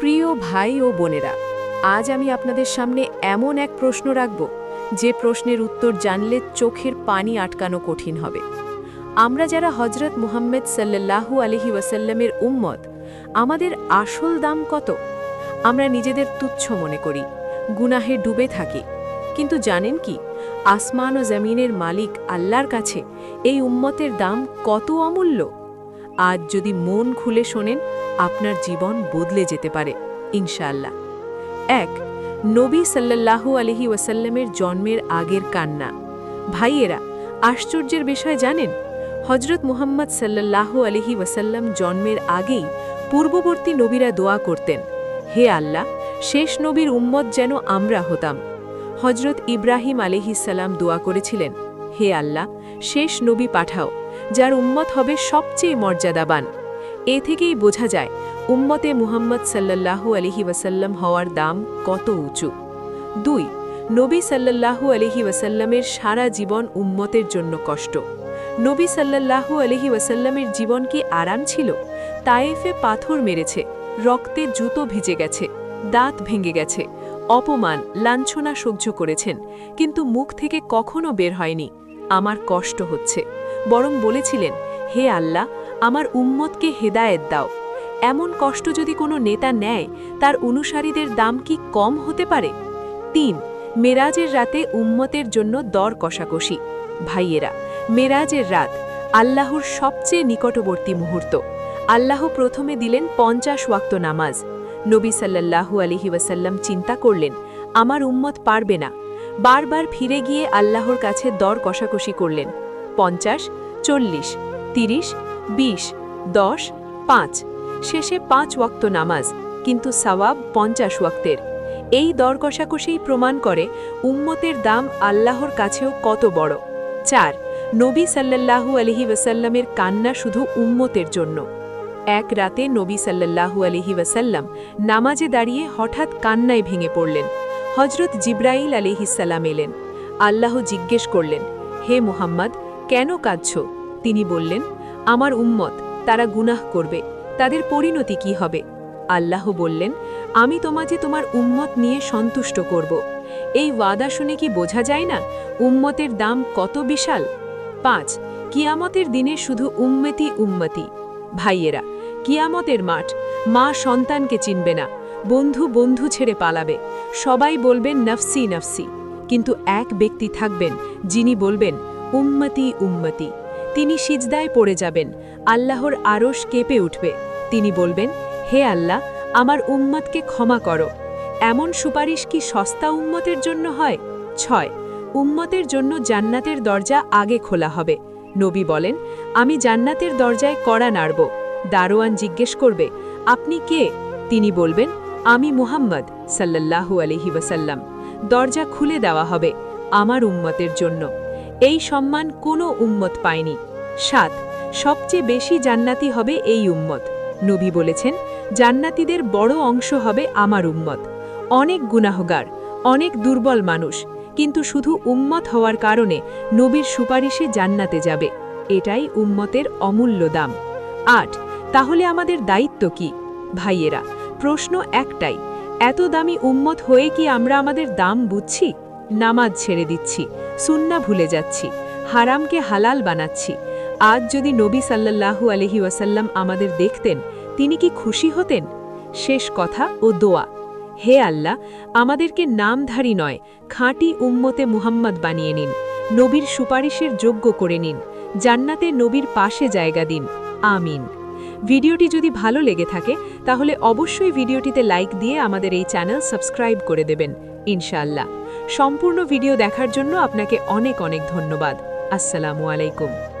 প্রিয় ভাই ও বোনেরা, আজ আমি আপনাদের সামনে এমন এক প্রশ্ন রাখব, যে প্রশ্নের উত্তর জানলে চোখের পানি আটকানো কঠিন হবে। আমরা যারা হজরত মুহাম্মদ সাল্লাল্লাহু আলহি ওয়াসাল্লামের উম্মত, আমাদের আসল দাম কত? আমরা নিজেদের তুচ্ছ মনে করি, গুনাহে ডুবে থাকি। কিন্তু জানেন কি, আসমান ও জমিনের মালিক আল্লাহর কাছে এই উম্মতের দাম কত অমূল্য? আজ যদি মন খুলে শোনেন, আপনার জীবন বদলে যেতে পারে, ইনশাআল্লাহ। এক, নবী সাল্লাল্লাহু আলহি ওয়াসাল্লামের জন্মের আগের কান্না। ভাইয়েরা, আশ্চর্যের বিষয় জানেন? হজরত মুহাম্মদ সাল্লাল্লাহু আলহি ওয়াসাল্লাম জন্মের আগেই পূর্ববর্তী নবীরা দোয়া করতেন, হে আল্লাহ, শেষ নবীর উম্মত যেন আমরা হতাম। হজরত ইব্রাহিম আলিহিসাল্লাম দোয়া করেছিলেন, হে আল্লাহ, শেষ নবী পাঠাও। যার উম্মত হবে সবচেয়ে মর্যাদাবান। এ থেকেই বোঝা যায়, উম্মতে মুহাম্মদ সাল্লাল্লাহু আলহি ওয়াসাল্লাম হওয়ার দাম কত উঁচু। দুই, নবী সাল্লাল্লাহু আলহি ওয়াসাল্লামের সারা জীবন উম্মতের জন্য কষ্ট। নবী সাল্লাল্লাহু আলহি ওয়াসাল্লামের জীবন কি আরাম ছিল? তায়েফে পাথর মেরেছে, রক্তে জুতো ভিজে গেছে, দাঁত ভেঙে গেছে, অপমান, লাঞ্ছনা সহ্য করেছেন, কিন্তু মুখ থেকে কখনো বের হয়নি। আমার কষ্ট হচ্ছে। বরং বলেছিলেন, হে আল্লাহ, আমার উম্মতকে হেদায়েত দাও। এমন কষ্ট যদি কোনো নেতা নেয়, তার অনুসারীদের দাম কি কম হতে পারে? তিন, মেরাজের রাতে উম্মতের জন্য দর কষাকষি। ভাইয়েরা, মেরাজের রাত আল্লাহর সবচেয়ে নিকটবর্তী মুহূর্ত। আল্লাহ প্রথমে দিলেন পঞ্চাশ ওয়াক্ত নামাজ। নবী সাল্লাল্লাহু আলিহি ওয়াসাল্লাম চিন্তা করলেন, আমার উম্মত পারবে না। বারবার ফিরে গিয়ে আল্লাহর কাছে দর কষাকষি করলেন। পঞ্চাশ, চল্লিশ, তিরিশ, বিশ, দশ, পাঁচ। শেষে পাঁচ ওয়াক্ত নামাজ, কিন্তু সওয়াব পঞ্চাশ ওয়াক্তের। এই দর কষাকষিই প্রমাণ করে উম্মতের দাম আল্লাহর কাছেও কত বড়। চার, নবী সাল্লাল্লাহু আলহি ওয়াসাল্লামের কান্না শুধু উম্মতের জন্য। এক রাতে নবী সাল্লাল্লাহু আলহি ওয়াসাল্লাম নামাজে দাঁড়িয়ে হঠাৎ কান্নায় ভেঙে পড়লেন। হজরত জিব্রাইল আলিহিসাল্লাম এলেন। আল্লাহ জিজ্ঞেস করলেন, হে মুহাম্মদ কেন কাঁদছ? তিনি বললেন, আমার উম্মত, তারা গুনাহ করবে, তাদের পরিণতি কি হবে? আল্লাহ বললেন, আমি তোমাকে তোমার উম্মত নিয়ে সন্তুষ্ট করব। এই ওয়াদা শুনে কি বোঝা যায় না উম্মতের দাম কত বিশাল? পাঁচ, কিয়ামতের দিনে শুধু উম্মতি উম্মতি। ভাইয়েরা, কিয়ামতের মাঠ, মা সন্তানকে চিনবে না, বন্ধু বন্ধু ছেড়ে পালাবে, সবাই বলবেন, নফসি নফসি। কিন্তু এক ব্যক্তি থাকবেন, যিনি বলবেন উম্মতি উম্মতি। তিনি সিজদায় পড়ে যাবেন, আল্লাহর আরশ কেঁপে উঠবে। তিনি বলবেন, হে আল্লাহ, আমার উম্মতকে ক্ষমা করো। এমন সুপারিশ কি সস্তা উম্মতের জন্য হয়? ছয়, উম্মতের জন্য জান্নাতের দরজা আগে খোলা হবে। নবী বলেন, আমি জান্নাতের দরজায় কড়া নাড়ব। দারোয়ান জিজ্ঞেস করবে, আপনি কে? তিনি বলবেন, আমি মুহাম্মদ সাল্লাল্লাহু আলহি ওয়াসাল্লাম। দরজা খুলে দেওয়া হবে আমার উম্মতের জন্য। এই সম্মান কোনো উম্মত পায়নি। সাত, সবচেয়ে বেশি জান্নাতি হবে এই উম্মত। নবী বলেছেন, জান্নাতিদের বড় অংশ হবে আমার উম্মত। অনেক গুনাহগার, অনেক দুর্বল মানুষ, কিন্তু শুধু উম্মত হওয়ার কারণে নবীর সুপারিশে জান্নাতে যাবে। এটাই উম্মতের অমূল্য দাম। আট, তাহলে আমাদের দায়িত্ব কি? ভাইয়েরা, প্রশ্ন একটাই, এত দামি উম্মত হয়ে কি আমরা আমাদের দাম বুঝছি? নামাজ ছেড়ে দিচ্ছি, সুন্না ভুলে যাচ্ছি, হারামকে হালাল বানাচ্ছি। আজ যদি নবী সাল্লাল্লাহু আলহি ওয়াসাল্লাম আমাদের দেখতেন, তিনি কি খুশি হতেন? শেষ কথা ও দোয়া। হে আল্লাহ, আমাদেরকে নামধারী নয়, খাঁটি উম্মতে মুহাম্মদ বানিয়ে নিন, নবীর সুপারিশের যোগ্য করে নিন, জান্নাতে নবীর পাশে জায়গা দিন, আমিন। ভিডিওটি যদি ভালো লেগে থাকে, তাহলে অবশ্যই ভিডিওটিতে লাইক দিয়ে আমাদের এই চ্যানেল সাবস্ক্রাইব করে দেবেন, ইনশাআল্লাহ। সম্পূর্ণ ভিডিও দেখার জন্য আপনাকে অনেক অনেক ধন্যবাদ। আসসালামু আলাইকুম।